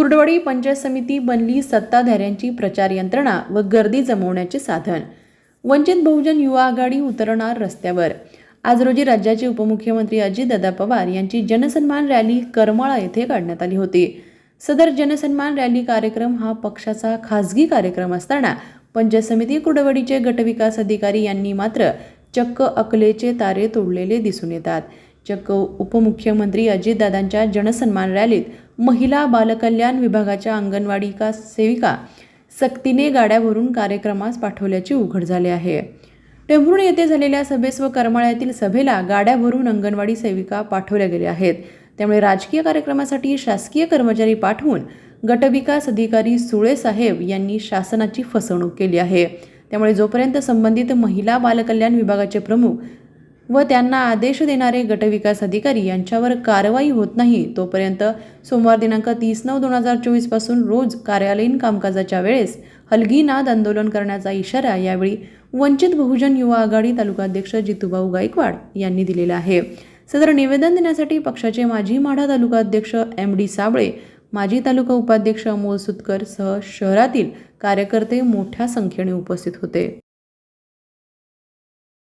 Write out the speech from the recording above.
कुर्डवाडी पंचायत समिती बनली सत्ताधाऱ्यांची प्रचार यंत्रणा व गर्दी जमवण्याचे साधन. वंचित बहुजन युवा आघाडी उतरणार रस्त्यावर. आज रोजी राज्याचे उपमुख्यमंत्री अजितदादा पवार यांची जनसन्मान रॅली करमाळा येथे काढण्यात आली होती. सदर जनसन्मान रॅली कार्यक्रम हा पक्षाचा खासगी कार्यक्रम असताना पंचायत समिती कुर्डवाडीचे गटविकास अधिकारी यांनी मात्र चक्क अकलेचे तारे तोडलेले दिसून येतात. चक्क उपमुख्यमंत्री अजितदादांच्या जनसन्मान रॅलीत महिला बालकल्याण विभागाच्या अंगणवाडी का सेविका सक्तीने गाड्या भरून कार्यक्रमास पाठवल्याचे उघड झाले आहे. टेंभुर्ण येथे झालेल्या सभेस व करमाळ्यातील सभेला गाड्या भरून अंगणवाडी सेविका पाठवल्या गेल्या आहेत. त्यामुळे राजकीय कार्यक्रमासाठी शासकीय कर्मचारी पाठवून गटविकास अधिकारी सुळे साहेब यांनी शासनाची फसवणूक केली आहे. त्यामुळे जोपर्यंत संबंधित महिला बालकल्याण विभागाचे प्रमुख व त्यांना आदेश देणारे गटविकास अधिकारी यांच्यावर कारवाई होत नाही. तोपर्यंत सोमवार दिनांक तीस नऊ दोन हजार चोवीसपासून रोज कार्यालयीन कामकाजाच्या वेळेस हलगीनाद आंदोलन करण्याचा इशारा यावेळी वंचित बहुजन युवा आघाडी तालुकाध्यक्ष जितूभाऊ गायकवाड यांनी दिलेला आहे. सदर निवेदन देण्यासाठी पक्षाचे माजी माढा तालुका अध्यक्ष एम डी साबळे माजी तालुका उपाध्यक्ष अमोल सुतकर सह शहरातील कार्यकर्ते मोठ्या संख्येने उपस्थित होते.